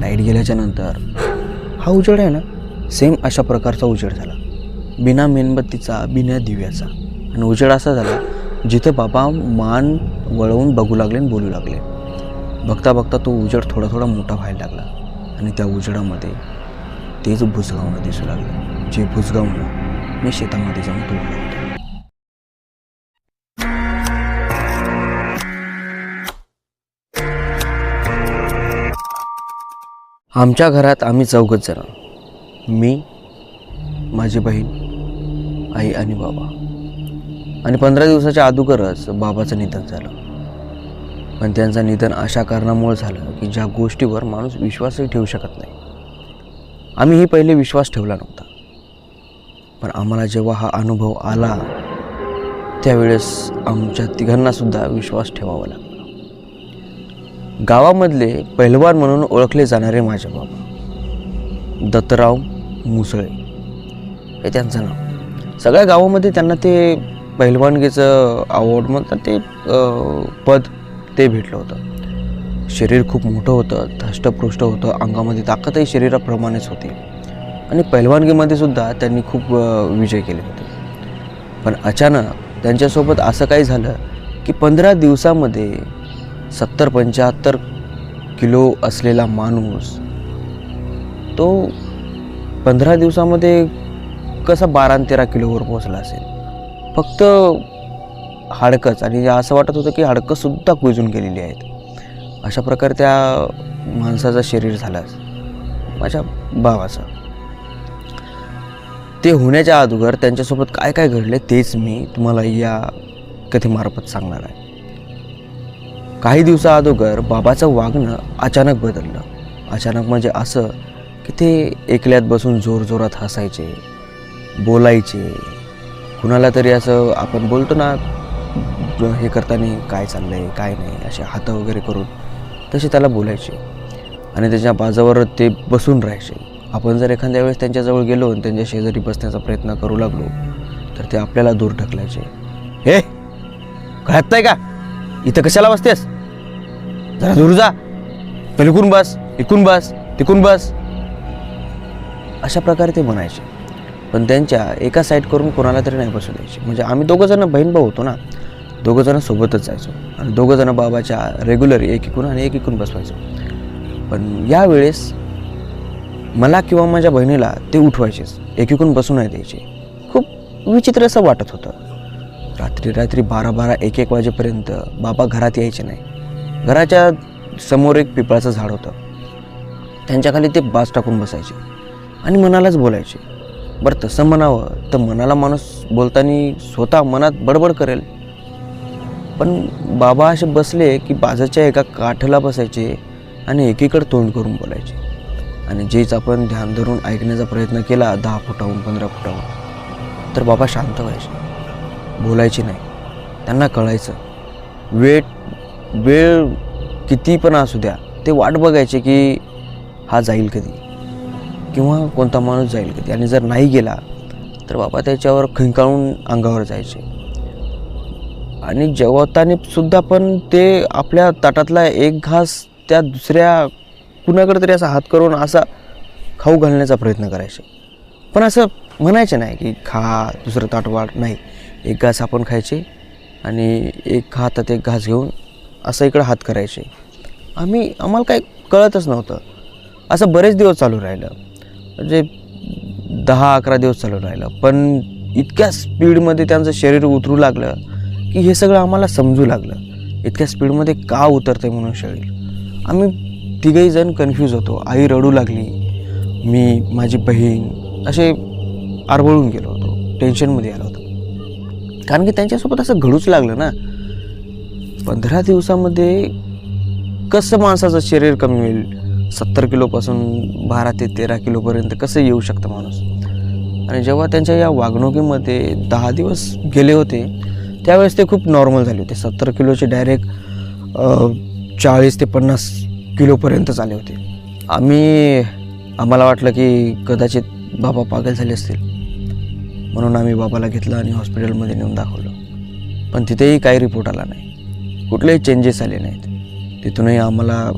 Light गेल्याच्यानंतर हा उजेड आहे ना? सेम अशा प्रकारचा उजेड झाला. बिना मेणबत्तीचा बिना दिव्याचा. आणि उजेड असा झाला जिथे बाबा मान वळवून बघू लागले आणि बोलू लागले. बघता बघता तो उजेड थोडा थोडा मोठा व्हायला लागला. आणि त्या उजेडामध्ये तेच भुजगावणं दिसू लागलं. जे भुजगावणं मी शेतामध्ये जाऊन तोडलं. आमच्या घरात आम्ही चौघच जण. मी माझी बहीण आई आणि बाबा. आणि पंधरा दिवसाच्या अगोदरच बाबाचं निधन झालं. पण त्यांचं निधन अशा कारणामुळे झालं की ज्या गोष्टीवर माणूस विश्वासही ठेवू शकत नाही. आम्हीही पहिले विश्वास ठेवला नव्हता. पण आम्हाला जेव्हा हा अनुभव आला त्यावेळेस आमच्या तिघांनासुद्धा विश्वास ठेवावा लागला. गावामधले पहिलवान म्हणून ओळखले जाणारे माझे बाबा. दत्तराव मुसळे. हे त्यांचं नाव. सगळ्या गावामध्ये त्यांना ते पहिलवानगीचं आवड म्हणतात ते पद ते भेटलं होतं. शरीर खूप मोठं होतं धष्टपृष्ट होतं अंगामध्ये ताकदही शरीराप्रमाणेच होती. आणि पहिलवानगीमध्ये सुद्धा त्यांनी खूप विजय केले होते. पण अचानक त्यांच्यासोबत असं काही झालं की पंधरा दिवसामध्ये सत्तर पंच्याहत्तर किलो असलेला माणूस तो पंधरा दिवसामध्ये कसा बारा तेरा किलोवर पोहोचला असेल? फक्त हाडकंच. आणि असं वाटत होतं की हाडकंसुद्धा कुजून गेलेली आहेत. अशा प्रकारे त्या माणसाचं शरीर झालं माझ्या भावाचं. ते होण्याच्या अगोदर त्यांच्यासोबत काय काय घडले तेच मी तुम्हाला या कथेमार्फत सांगणार आहे. काही दिवसा अगोदर बाबाचं वागणं अचानक बदललं. अचानक म्हणजे असं की ते एकल्यात बसून जोरजोरात हसायचे बोलायचे. कुणाला तरी असं आपण बोलतो ना हे करताना काय चाललंय काय नाही असे हात वगैरे करून तसे त्याला बोलायचे. आणि त्याच्या बाजावर ते बसून राहायचे. आपण जर एखाद्या वेळेस त्यांच्याजवळ गेलो आणि त्यांच्या शेजारी बसण्याचा प्रयत्न करू लागलो तर ते आपल्याला दूर ढकलायचे. हे कळत नाही का? इथं कशाला बसतेस? जरा दूर जा. पलीकडून बस इकून बस तिकून बस. अशा प्रकारे ते म्हणायचे. पण त्यांच्या एका साईड करून कोणाला तरी नाही बसू द्यायचे. म्हणजे आम्ही दोघंजणं बहीण भाऊ होतो ना दोघंजणं सोबतच जायचो. आणि दोघंजणं बाबाच्या रेग्युलर एक एकून आणि एक इकून बसवायचो. पण यावेळेस मला किंवा माझ्या बहिणीला ते उठवायचेच. एकीकडून बसू नाही द्यायचे. खूप विचित्र असं वाटत होतं. रात्री रात्री बारा बारा एक एक वाजेपर्यंत बाबा घरात यायचे नाही. घराच्या समोर एक पिपळाचं झाड होतं. त्यांच्याखाली ते बाज टाकून बसायचे आणि मनालाच बोलायचे. बरं तसं म्हणावं तर मनाला माणूस बोलताना स्वतः मनात बडबड करेल. पण बाबा असे बसले की बाजाच्या एका काठाला बसायचे आणि एकीकडे तोंड करून बोलायचे. आणि जेच आपण ध्यान धरून ऐकण्याचा प्रयत्न केला दहा फुटाहून पंधरा फुटाहून तर बाबा शांत व्हायचे. बोलायची नाही. त्यांना कळायचं. वेळ वेळ किती पण असू द्या ते वाट बघायचे की हा जाईल कधी किंवा कोणता माणूस जाईल कधी. आणि जर नाही गेला तर बाबा त्याच्यावर खिंकाळून अंगावर जायचे. आणि जेवताने सुद्धा पण ते आपल्या ताटातला एक घास त्या दुसऱ्या कुणाकडे तरी असा हात करून असा खाऊ घालण्याचा प्रयत्न करायचे. पण असं म्हणायचे नाही की खा दुसरं ताट वाढ नाही. एक घास आपण खायचे आणि एक हातात एक घास घेऊन असं इकडं हात करायचे. आम्ही आम्हाला काही कळतच नव्हतं. असं बरेच दिवस चालू राहिलं. म्हणजे दहा अकरा दिवस चालू राहिलं. पण इतक्या स्पीडमध्ये त्यांचं शरीर उतरू लागलं की हे सगळं आम्हाला समजू लागलं. इतक्या स्पीडमध्ये का उतरते म्हणून शरीर? आम्ही तिघही जण कन्फ्यूज होतो. आई रडू लागली. मी माझी बहीण असे आरबळून गेलो होतो. टेन्शनमध्ये आलो कारण की त्यांच्यासोबत असं घडूच लागलं ना. पंधरा दिवसामध्ये कसं माणसाचं शरीर कमी होईल? सत्तर किलोपासून बारा ते तेरा किलोपर्यंत कसं येऊ शकतं माणूस? आणि जेव्हा त्यांच्या या वागणुकीमध्ये दहा दिवस गेले होते त्यावेळेस ते खूप नॉर्मल झाले होते. सत्तर किलोचे डायरेक्ट चाळीस ते पन्नास किलोपर्यंत आले होते. आम्ही आम्हाला वाटलं की कदाचित बाबा पागल झाले असतील. म्हणून आम्ही बाबाला घेतलं आणि हॉस्पिटलमध्ये नेऊन दाखवलं. पण तिथेही काही रिपोर्ट आला नाही. कुठलेही चेंजेस आले नाहीत. तिथूनही आम्हाला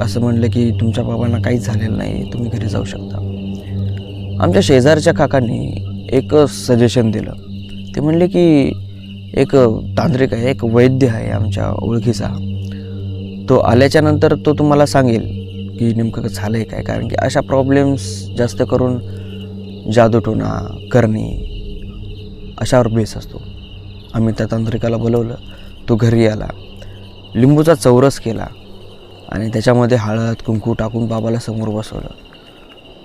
असं म्हणलं की तुमच्या बाबांना काहीच झालेलं नाही तुम्ही घरी जाऊ शकता. आमच्या शेजारच्या काकांनी एक सजेशन दिलं. ते म्हणले की एक तांत्रिक आहे एक वैद्य आहे आमच्या ओळखीचा. तो आल्याच्यानंतर तो तुम्हाला सांगेल की नेमकं झालं आहे काय? कारण की अशा प्रॉब्लेम्स जास्त करून जादूटोना करणे अशावर बेस असतो. आम्ही त्या तांत्रिकाला बोलवलं. तो घरी आला. लिंबूचा चौरस केला आणि त्याच्यामध्ये हळद कुंकू टाकून बाबाला समोर बसवलं.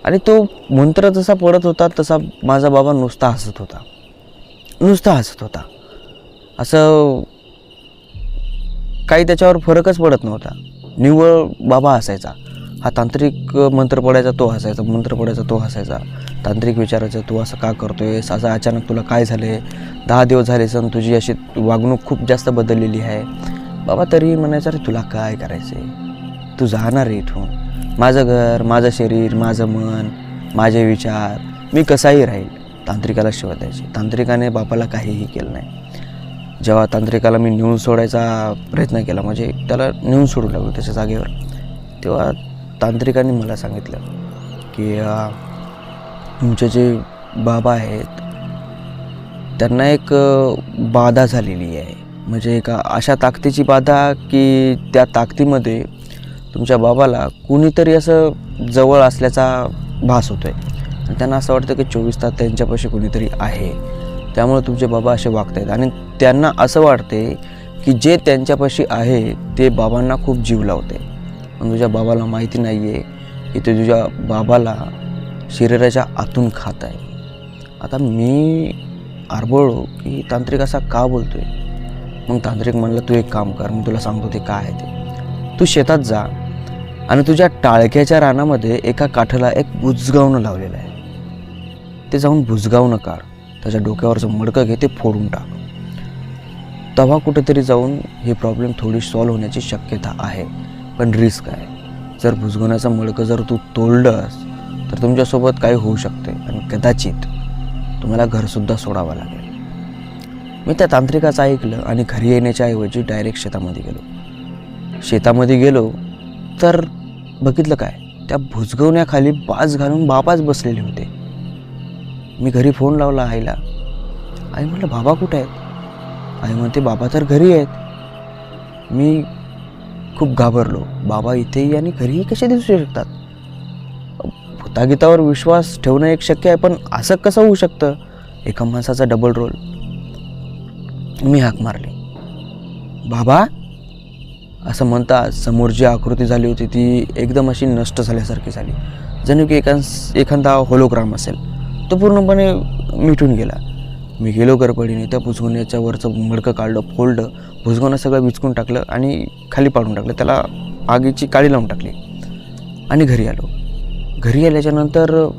आणि तो मंत्र जसा पडत होता तसा माझा बाबा नुसता हसत होता. नुसता हसत होता. असं काही त्याच्यावर फरकच पडत नव्हता. निव्वळ बाबा असायचा हा तांत्रिक मंत्र पडायचा तो हसायचा. मंत्र पडायचा तो हसायचा. तांत्रिक विचारायचा तू असं का करतोय? असं अचानक तुला काय झालं? आहे दहा दिवस झाले सण तुझी अशी वागणूक खूप जास्त बदललेली आहे. बाबा तरी म्हणायचं अरे तुला काय करायचं आहे तू जाणार आहे इथून. माझं घर माझं शरीर माझं मन माझे विचार मी कसाही राहील. तांत्रिकाला शिवाय द्यायची. तांत्रिकाने बापाला काहीही केलं नाही. जेव्हा तांत्रिकाला मी नेऊन सोडायचा प्रयत्न केला म्हणजे त्याला नेऊन सोडू लागलो त्याच्या जागेवर तेव्हा तांत्रिकांनी मला सांगितलं की तुमचे जे बाबा आहेत त्यांना एक बाधा झालेली आहे. म्हणजे एका अशा ताकदीची बाधा की त्या ताकदीमध्ये तुमच्या बाबाला कुणीतरी असं जवळ असल्याचा भास होतो आहे आणि त्यांना असं वाटतं की चोवीस तास त्यांच्यापाशी कुणीतरी आहे. त्यामुळे तुमचे बाबा असे वागत आहेत आणि त्यांना असं वाटते की जे त्यांच्यापाशी आहे ते बाबांना खूप जीव लावते पण तुझ्या बाबाला माहिती नाही आहे की ते तुझ्या बाबाला शरीराच्या आतून खात आहे. आता मी आरबळलो की तांत्रिक असा का बोलतो आहे मग तांत्रिक म्हणलं तू एक काम कर मी तुला सांगतो ते काय आहे ते. तू शेतात जा आणि तुझ्या टाळक्याच्या रानामध्ये एका काठाला एक बुजगावणं लावलेलं आहे. ते जाऊन बुजगावणं काढ. त्याच्या डोक्यावरचं मडकं घे ते फोडून टाक. तेव्हा कुठेतरी जाऊन ही प्रॉब्लेम थोडी सॉल्व्ह होण्याची शक्यता आहे. पण रिस्क आहे. जर भुजगुनाचं मडकं जर तू तोडलंस तर तुमच्यासोबत काही होऊ शकते आणि कदाचित तुम्हाला घरसुद्धा सोडावं लागेल. मी त्या तांत्रिकाचं ऐकलं आणि घरी येण्याच्या ऐवजी डायरेक्ट शेतामध्ये गेलो. शेतामध्ये गेलो तर बघितलं काय त्या भुजगवण्याखाली बाज घालून बाबाच बसलेले होते. मी घरी फोन लावला आईला. आई म्हटलं बाबा कुठे आहेत? आई म्हणते बाबा तर घरी आहेत. मी खूप घाबरलो. बाबा इथेही आणि घरीही कसे दिसू शकतात? भूतागीतावर विश्वास ठेवणं एक शक्य आहे पण असं कसं होऊ शकतं? एका माणसाचा डबल रोल मी हाक मारली. बाबा? असं म्हणता समोर जी आकृती झाली होती ती एकदम अशी नष्ट झाल्यासारखी झाली. जणू की एका एखादा होलोग्राम असेल. तो पूर्णपणे मिटून गेला. मी गेलो गडबडीने त्या भुजगुण्याच्या वरचं मडकं काढलं फोल्ड भुजगोनं सगळं विचकून टाकलं आणि खाली पाडून टाकलं. त्याला आगीची काळी लावून टाकली. आणि घरी आलो. घरी आल्याच्यानंतर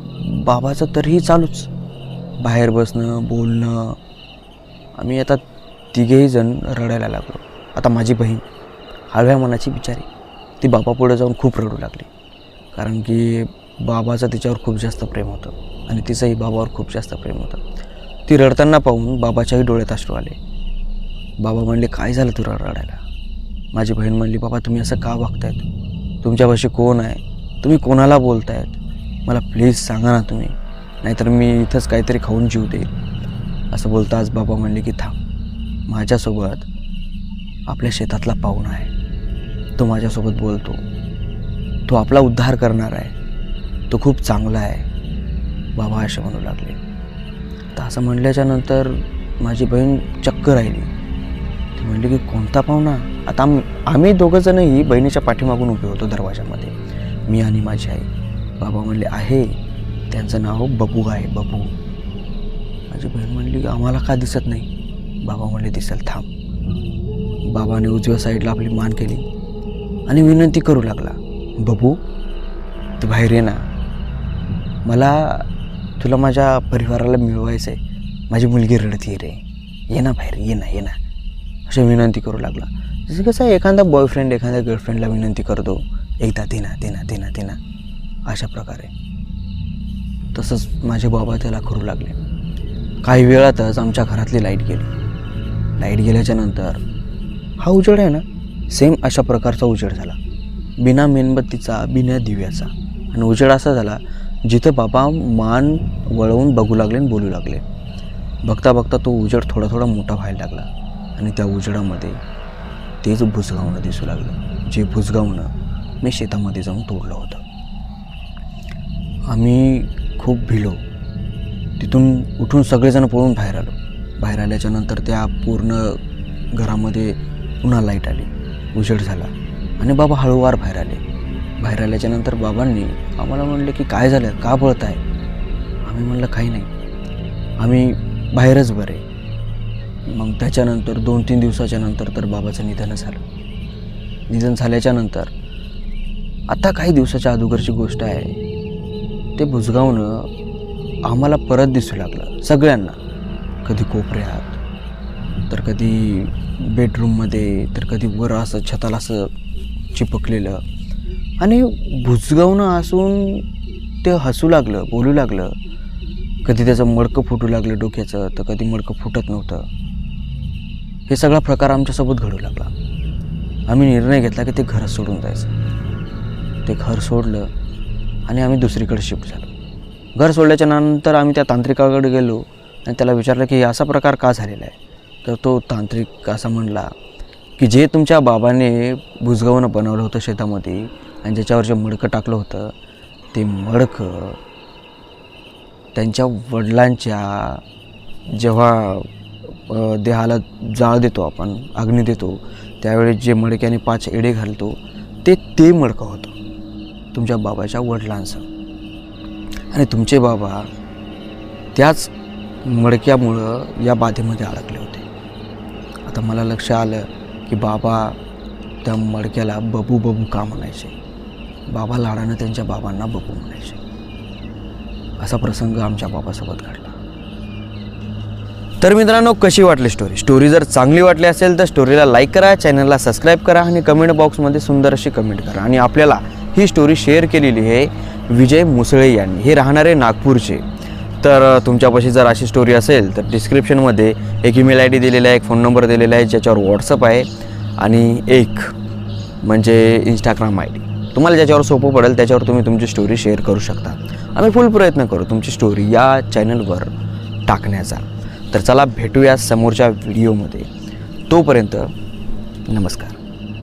बाबाचं तरीही चालूच. बाहेर बसणं बोलणं. आम्ही आता तिघेही जण रडायला लागलो. आता माझी बहीण हळव्या मनाची बिचारी. ती बाबापुढे जाऊन खूप रडू लागली. कारण की बाबाचं तिच्यावर खूप जास्त प्रेम होतं. आणि तिचंही बाबावर खूप जास्त प्रेम होतं. ती रडताना पाहून बाबाच्याही डोळ्यात अश्रू आले. बाबा म्हणले काय झालं तुला रडायला? माझी बहीण म्हणली बाबा तुम्ही असं का वागतायत? तुमच्यापाशी कोण आहे? तुम्ही कोणाला बोलतायत? मला प्लीज सांगा ना तुम्ही नाहीतर मी इथंच काहीतरी खाऊन जीव देईल. असं बोलता आज बाबा म्हणले की थांब माझ्यासोबत आपल्या शेतातला पाहुणा आहे. तो माझ्यासोबत बोलतो. तो आपला उद्धार करणार आहे. तो खूप चांगला आहे. बाबा असे म्हणू लागले. तर असं म्हटल्याच्यानंतर माझी बहीण चक्क राहिली. ते म्हणले की कोणता पाहुणा? आता आम आम्ही दोघंजणही बहिणीच्या पाठीमागून उभे होतो दरवाजामध्ये. मी आणि माझी आई. बाबा म्हणले आहे. त्यांचं नाव बबू आहे बबू. माझी बहीण म्हणली आम्हाला का दिसत नाही? बाबा म्हणले दिसेल थांब. बाबाने उजव्या साईडला आपली मान केली आणि विनंती करू लागला बबू तू बाहेर ये ना. मला तुला माझ्या परिवाराला मिळवायचं आहे माझी मुलगी रडती रे. ये ना बाहेर ये ना ये ना. अशी विनंती करू लागला. जसं कसं आहे, एखादा बॉयफ्रेंड एखाद्या गर्लफ्रेंडला विनंती करतो एकदा देना ना देना ना ना ना अशा प्रकारे. तसंच माझे बाबा त्याला करू लागले. काही वेळातच आमच्या घरातली लाइट गेली. लाइट गेल्याच्यानंतर हा उजेड आहे ना? सेम अशा प्रकारचा उजेड झाला. बिना मेणबत्तीचा बिना दिव्याचा. आणि उजेड असा झाला जिथं बाबा मान वळवून बघू लागले आणि बोलू लागले. बघता बघता तो उजेड थोडा थोडा मोठा व्हायला लागला. आणि त्या उजेडामध्ये तेच भुसगावणं दिसू लागलं जे भुसगावणं मी शेतामध्ये जाऊन तोडलं होतं. आम्ही खूप भिलो. तिथून उठून सगळेजण पळून बाहेर आलो. बाहेर आल्याच्यानंतर त्या पूर्ण घरामध्ये पुन्हा लाइट आली. उजेड झाला. आणि बाबा हळूवार बाहेर आले. बाहेर आल्याच्यानंतर बाबांनी आम्हाला म्हणले की काय झालं? का पळत आहे आम्ही म्हणलं काही नाही. आम्ही बाहेरच बरे. मग त्याच्यानंतर दोन तीन दिवसाच्या नंतर तर बाबाचं निधन झालं. निधन झाल्याच्यानंतर आता काही दिवसाच्या अगोदरची गोष्ट आहे. ते बुजगावणं आम्हाला परत दिसू लागलं सगळ्यांना. कधी कोपऱ्यात तर कधी बेडरूममध्ये तर कधी वर असं छताला असं चिपकलेलं. आणि भुजगावणं असून ते हसू लागलं बोलू लागलं. कधी त्याचं मडकं फुटू लागलं डोक्याचं तर कधी मडकं फुटत नव्हतं. हे सगळा प्रकार आमच्यासोबत घडू लागला. आम्ही निर्णय घेतला की ते घर सोडून जायचं. ते घर सोडलं आणि आम्ही दुसरीकडे शिफ्ट झालो. घर सोडल्याच्या नंतर आम्ही त्या तांत्रिकाकडे गेलो आणि त्याला विचारलं की असा प्रकार का झालेला आहे? तर तो तांत्रिक असा म्हणला की जे तुमच्या बाबाने भुजगावनं बनवलं होतं शेतामध्ये आणि ज्याच्यावर जे मडकं टाकलं होतं ते मडकं त्यांच्या वडिलांच्या जेव्हा देहाला जाळ देतो आपण अग्नी देतो. त्यावेळेस जे मडक्याने पाच एडे घालतो ते ते मडकं होतं. तुमच्या बाबाच्या वडिलांचं. आणि तुमचे बाबा त्याच मडक्यामुळं या बाधेमध्ये अडकले होते. आता मला लक्ष आलं की बाबा त्या मडक्याला बबू बबू का म्हणायचे? बाबा लाडानं त्यांच्या बाबांना बबू म्हणायचे. असा प्रसंग आमच्या बाबासोबत घडला. तर मित्रांनो कशी वाटली स्टोरी स्टोरी जर चांगली वाटली असेल तर स्टोरीला लाईक करा चॅनलला सबस्क्राईब करा आणि कमेंट बॉक्समध्ये सुंदर अशी कमेंट करा. आणि आपल्याला ही स्टोरी शेअर केलेली आहे विजय मुसळे यांनी. हे राहणारे नागपूरचे. तर तुमच्यापाशी जर अशी स्टोरी असेल तर डिस्क्रिप्शनमध्ये एक ईमेल आय डी दिलेला आहे एक फोन नंबर दिलेला आहे ज्याच्यावर व्हॉट्सअप आहे आणि एक म्हणजे इंस्टाग्राम आय डी तुम्हाला ज्याच्यावर सोपं पडेल त्याच्यावर तुम्ही तुमची स्टोरी शेअर करू शकता. आम्ही फुल प्रयत्न करू तुमची स्टोरी या चॅनलवर टाकण्याचा. तर चला भेटूया समोरच्या व्हिडिओमध्ये. तोपर्यंत नमस्कार.